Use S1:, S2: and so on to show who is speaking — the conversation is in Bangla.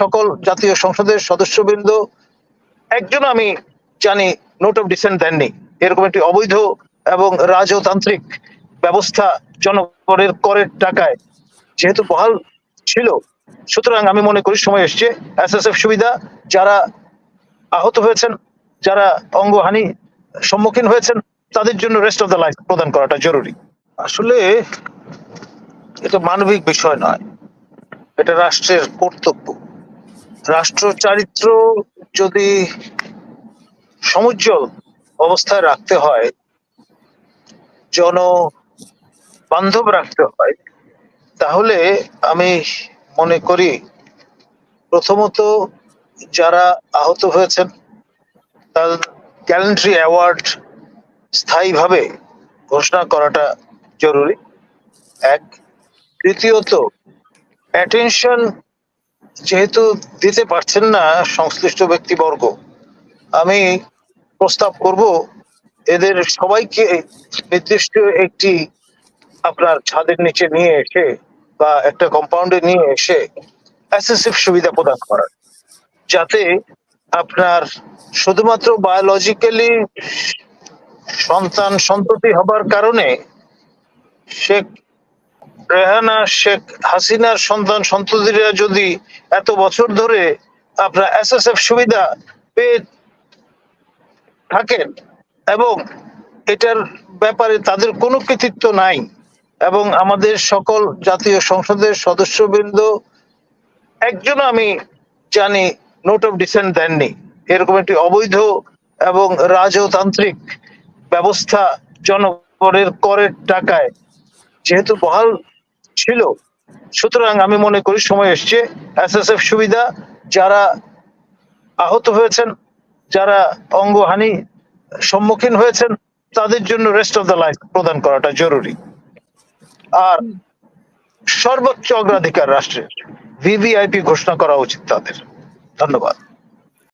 S1: সকল জাতীয় সংসদের সদস্যবৃন্দ, একজন আমি জানি নোট অফ ডিসেন্ট দেননি। এরকম একটি অবৈধ এবং রাজতান্ত্রিক ব্যবস্থা জনগণের করের টাকায় যেহেতু বহাল ছিল, সুতরাং আমি মনে করি সময় এসছে। এসএসএফ সুবিধা, যারা আহত হয়েছেন, যারা অঙ্গহানি সম্মুখীন হয়েছেন, তাদের জন্য রেস্ট অফ দ্য লাইফ প্রদান করাটা জরুরি। আসলে এটা মানবিক বিষয় নয়। এটা রাষ্ট্রের কর্তব্য। রাষ্ট্র চারিত্র যদি সমুজ্জ্বল অবস্থায় রাখতে হয় জন বান্ধব রাখতে হয়, তাহলে আমি মনে করি প্রথমত যারা আহত হয়েছেন তাদের গ্যালেন্ট্রি অ্যাওয়ার্ড স্থায়ীভাবে ঘোষণা করাটা জরুরি। এক তৃতীয়ত অ্যাটেনশন যেহেতু দিতে পারছেন না সংশ্লিষ্ট ব্যক্তিবর্গ, আমি প্রস্তাব করব এদের সবাইকে নির্দিষ্ট একটি আপনার ছাদের নিচে নিয়ে এসে বা একটা কম্পাউন্ডে নিয়ে এসে অ্যাসেসিভ সুবিধা প্রদান করার, যাতে আপনার শুধুমাত্র বায়োলজিক্যালি সন্তান সন্ততি হবার কারণে শেখ রেহানা শেখ হাসিনার সন্তান সন্ততিরা যদি এত বছর ধরে আপনার এসএসএফ সুবিধা পেয়ে থাকেন এবং এটার ব্যাপারে তাদের কোনো কৃতিত্ব নাই এবং আমাদের সকল জাতীয় সংসদের সদস্যবৃন্দ একজন আমি জানি নোট অফ ডিসেন্ট দেননি। এরকম একটি অবৈধ এবং রাজতান্ত্রিক ব্যবস্থা জনগণের করের টাকায়, যেহেতু বহাল ছিল। সুতরাং আমি মনে করি সময় এসছে। এসএসএফ সুবিধা, যারা আহত হয়েছেন, যারা অঙ্গহানি সম্মুখীন হয়েছেন, তাদের জন্য রেস্ট অফ দ্য লাইফ প্রদান করাটা জরুরি। আর সর্বোচ্চ অগ্রাধিকার রাষ্ট্রের ভিভিআইপি ঘোষণা করা উচিত তাদের। ধন্যবাদ।